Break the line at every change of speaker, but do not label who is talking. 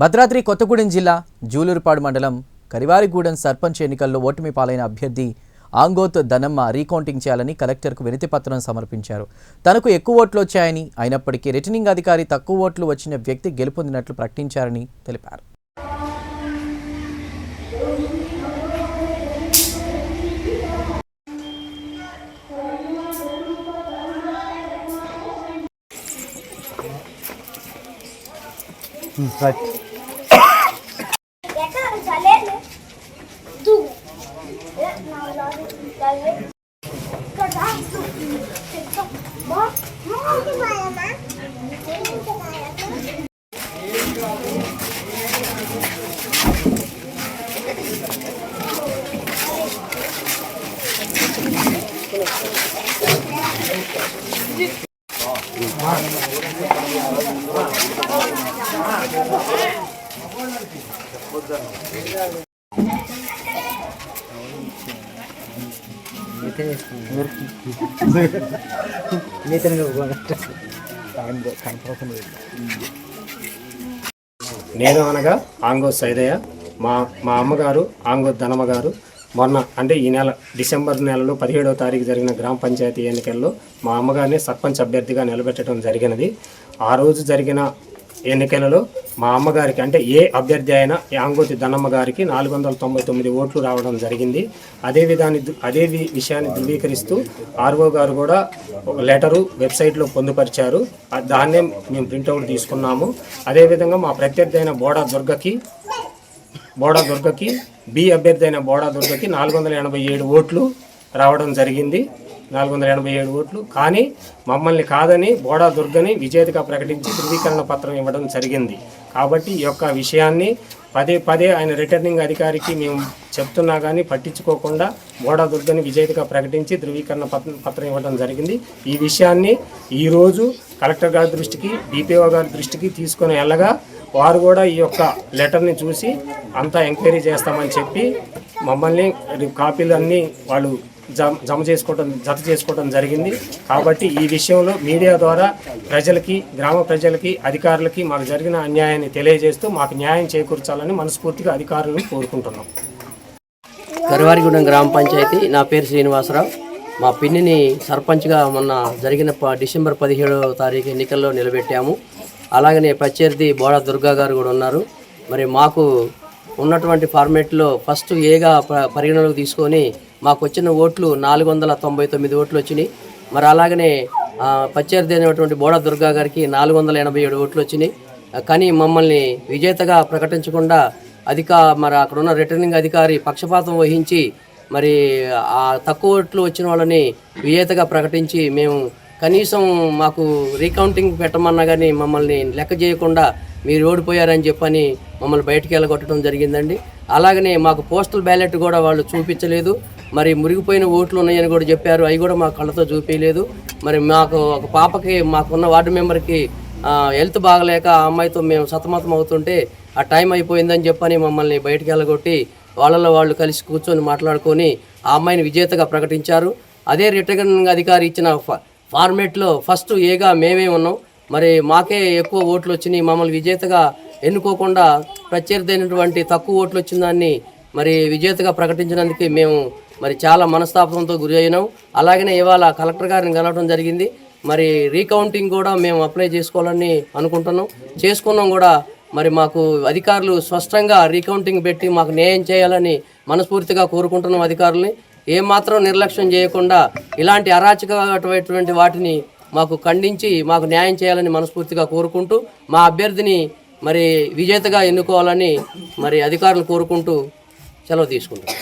భద్రాద్రి కొత్తగూడెం జిల్లా జూలూరుపాడు మండలం కరివారిగూడెం సర్పంచ్ ఎన్నికల్లో ఓటమి పాలైన అభ్యర్థి ఆంగోత్ ధనమ్మ రీకౌంటింగ్ చేయాలని కలెక్టర్కు వినతి పత్రం సమర్పించారు. తనకు ఎక్కువ ఓట్లు వచ్చాయని అయినప్పటికీ రిటర్నింగ్ అధికారి తక్కువ ఓట్లు వచ్చిన వ్యక్తి గెలుపొందినట్లు ప్రకటించారని తెలిపారు.
Galera, tu. Cadastro. Bom, onde vai a mãe? Onde vai a mãe? Thank you.
నేను అనగా ఆంగో సైదయ్య. మా మా అమ్మగారు ఆంగో ధనమ్మ గారు మొన్న అంటే ఈ నెల డిసెంబర్ నెలలో పదిహేడవ తారీఖు జరిగిన గ్రామ పంచాయతీ ఎన్నికల్లో మా అమ్మగారిని సర్పంచ్ అభ్యర్థిగా నిలబెట్టడం జరిగినది. ఆ రోజు జరిగిన ఎన్నికలలో మా అమ్మగారికి అంటే ఏ అభ్యర్థి అయినా యాంగోతి ధనమ్మ గారికి నాలుగు వందల తొంభై తొమ్మిది ఓట్లు రావడం జరిగింది. అదే విధాన్ని అదే విషయాన్ని ధృవీకరిస్తూ ఆర్ఓ గారు కూడా ఒక లెటరు వెబ్సైట్లో పొందుపరిచారు. దాన్నే మేము ప్రింట్అవుట్ తీసుకున్నాము. అదేవిధంగా మా ప్రత్యర్థి అయిన బోడా దుర్గకి బోడా దుర్గకి బి అభ్యర్థి అయిన బోడా దుర్గకి నాలుగు వందల ఎనభై ఏడు ఓట్లు రావడం జరిగింది. నాలుగు వందల ఎనభై ఏడు ఓట్లు. కానీ మమ్మల్ని కాదని బోడా దుర్గని విజేతగా ప్రకటించి ధృవీకరణ పత్రం ఇవ్వడం జరిగింది. కాబట్టి ఈ యొక్క విషయాన్ని పదే పదే ఆయన రిటర్నింగ్ అధికారికి మేము చెప్తున్నా కానీ పట్టించుకోకుండా బోడా దుర్గని విజేతగా ప్రకటించి ధృవీకరణ పత్రం పత్రం ఇవ్వడం జరిగింది. ఈ విషయాన్ని ఈరోజు కలెక్టర్ గారి దృష్టికి డిపిఓ గారి దృష్టికి తీసుకొని వెళ్ళగా వారు కూడా ఈ యొక్క లెటర్ని చూసి అంతా ఎంక్వైరీ చేస్తామని చెప్పి మమ్మల్ని కాపీలు అన్నీ వాళ్ళు జమ జమ చేసుకోవడం జత చేసుకోవడం జరిగింది. కాబట్టి ఈ విషయంలో మీడియా ద్వారా ప్రజలకి గ్రామ ప్రజలకి అధికారులకి మాకు జరిగిన అన్యాయాన్ని తెలియజేస్తూ మాకు న్యాయం చేకూర్చాలని మనస్ఫూర్తిగా అధికారులను కోరుకుంటున్నాం.
కరివారిగూడెం గ్రామ పంచాయతీ నా పేరు శ్రీనివాసరావు. మా పిన్నిని సర్పంచ్గా మొన్న జరిగిన ప- డిసెంబర్ పదిహేడవ తారీఖు ఎన్నికల్లో నిలబెట్టాము. అలాగనే ప్రత్యర్థి బోడా దుర్గా గారు కూడా ఉన్నారు. మరి మాకు ఉన్నటువంటి ఫార్మేట్లో ఫస్ట్ ఏగా ప- పరిగణలోకి తీసుకొని మాకు వచ్చిన ఓట్లు నాలుగు వందల తొంభై తొమ్మిది ఓట్లు వచ్చినాయి. మరి అలాగనే ఆ, ప్రత్యర్థి అయినటువంటి బోడా దుర్గా గారికి నాలుగు వందల ఎనభై ఏడు ఓట్లు వచ్చినాయి. కానీ మమ్మల్ని విజేతగా ప్రకటించకుండా అధిక మరి అక్కడ ఉన్న రిటర్నింగ్ అధికారి పక్షపాతం వహించి మరి ఆ తక్కువ ఓట్లు వచ్చిన వాళ్ళని విజేతగా ప్రకటించి మేము కనీసం మాకు రీకౌంటింగ్ పెట్టమన్నా కానీ మమ్మల్ని లెక్క చేయకుండా మీరు ఓడిపోయారని చెప్పని మమ్మల్ని బయటికి వెళ్ళగొట్టడం జరిగిందండి. అలాగనే మాకు పోస్టల్ బ్యాలెట్ కూడా వాళ్ళు చూపించలేదు. మరి మురిగిపోయిన ఓట్లు ఉన్నాయని కూడా చెప్పారు. అవి కూడా మా కళ్ళతో చూపించలేదు. మరి మాకు ఒక పాపకి మాకున్న వార్డు మెంబర్కి హెల్త్ బాగలేక ఆ అమ్మాయితో మేము సతమతం అవుతుంటే ఆ టైం అయిపోయిందని చెప్పని మమ్మల్ని బయటికి వెళ్ళగొట్టి వాళ్ళలో వాళ్ళు కలిసి కూర్చొని మాట్లాడుకొని ఆ అమ్మాయిని విజేతగా ప్రకటించారు. అదే రిటర్నింగ్ అధికారి ఇచ్చిన ఫ- ఫార్మేట్లో ఫస్ట్ ఏగా మేమే ఉన్నాం. మరి మాకే ఎక్కువ ఓట్లు వచ్చినాయి మమ్మల్ని విజేతగా ఎన్నుకోకుండా ప్రత్యర్థి అయినటువంటి తక్కువ ఓట్లు వచ్చిన దాన్ని మరి విజేతగా ప్రకటించినందుకు మేము మరి చాలా మనస్తాపంతో గురి అయినాం. అలాగనే ఇవాళ కలెక్టర్ గారిని కలవడం జరిగింది. మరి రీకౌంటింగ్ కూడా మేము అప్లై చేసుకోవాలని అనుకుంటున్నాం. చేసుకున్నాం కూడా మరి మాకు అధికారులు స్పష్టంగా రీకౌంటింగ్ పెట్టి మాకు న్యాయం చేయాలని మనస్ఫూర్తిగా కోరుకుంటున్నాం అధికారుల్ని. ఏమాత్రం నిర్లక్ష్యం చేయకుండా ఇలాంటి అరాచకమైనటువంటి వాటిని మాకు ఖండించి మాకు న్యాయం చేయాలని మనస్ఫూర్తిగా కోరుకుంటూ మా అభ్యర్థిని మరి విజేతగా ఎన్నుకోవాలని మరి అధికారులు కోరుకుంటూ సెలవు తీసుకుంటాం